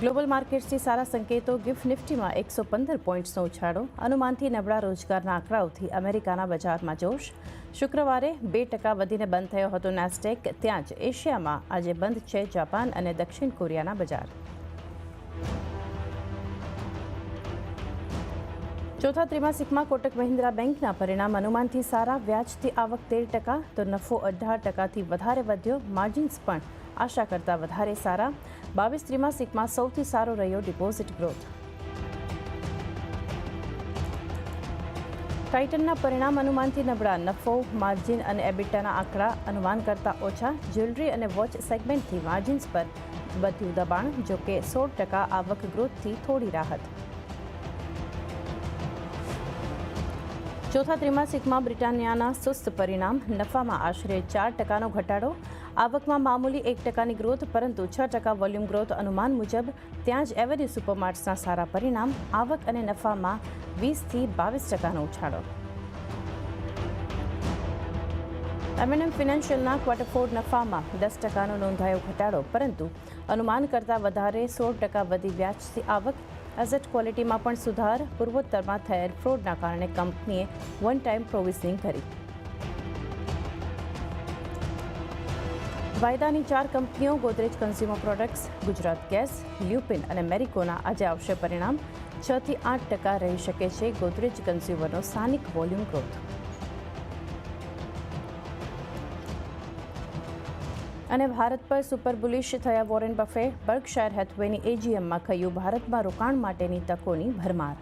Global માર્કેટ્સથી સારા સંકેતો gift નિફ્ટીમાં એકસો પંદર પોઈન્ટ્સનો ઉછાળો. અનુમાનથી નબળા રોજગારના આંકડાઓથી અમેરિકાના બજારમાં જોશ. શુક્રવારે બે ટકા વધીને બંધ થયો હતો નાસ્ટેક. ત્યાં જ એશિયામાં આજે બંધ છે જાપાન અને દક્ષિણ કોરિયાના બજાર. ચોથા ત્રિમાસિકમાં કોટક મહિન્દ્રા બેંકના પરિણામ અનુમાનથી સારા. વ્યાજથી આવક તેર ટકા, તો નફો અઢાર ટકાથી વધારે વધ્યો. માર્જિન્સ પણ આશા કરતાં વધારે સારા. બાવીસ ત્રિમાસિકમાં સૌથી સારો રહ્યો ડિપોઝિટ ગ્રોથ ટાઇટનના પરિણામ અનુમાનથી નબળા નફો માર્જિન અને એબિટાના આંકડા અનુમાન કરતાં ઓછા. જ્વેલરી અને વોચ સેગમેન્ટથી માર્જિન્સ પર વધ્યું દબાણ જોકે સોળ ટકા આવક ગ્રોથથી થોડી રાહત. ચોથા ત્રિમાસિકમાં બ્રિટાનિયાના સુસ્ત પરિણામ. નફામાં આશરે ચાર ટકાનો ઘટાડો. આવકમાં મામૂલી એક ટકાની ગ્રોથ પરંતુ છ ટકા વોલ્યુમ ગ્રોથ અનુમાન મુજબ ત્યાં જ એવરેજ સુપરમાર્ટ્સના સારા પરિણામ, આવક અને નફામાં વીસથી બાવીસ ટકાનો ઉછાળો. એમએનએમ ફિનાન્શિયલના ક્વાર્ટર ફોર નફામાં દસ ટકાનો નોંધાયો ઘટાડો, પરંતુ અનુમાન કરતાં વધારે સોળ ટકા વધી વ્યાજથી આવક એસેટ ક્વોલિટીમાં પણ સુધાર, પૂર્વોત્તરમાં થયેલ ફ્રોડના કારણે કંપનીએ વન ટાઈમ પ્રોવિઝનિંગ કરી. વાયદાની ચાર કંપનીઓ, Godrej consumer products, Gujarat gas, Lupin અને મેરિકોના આજે આવશે પરિણામ. છ થી આઠ ટકા રહી શકે છે ગોદરેજ કન્ઝ્યુમરનો સ્થાનિક વોલ્યુમ ગ્રોથ. અને ભારત પર સુપર બુલિશ થયા વોરેન બફે, બર્કશાયર હેથવેની એજીએમમાં કહ્યું ભારતમાં રોકાણ માટેની તકોની ભરમાર.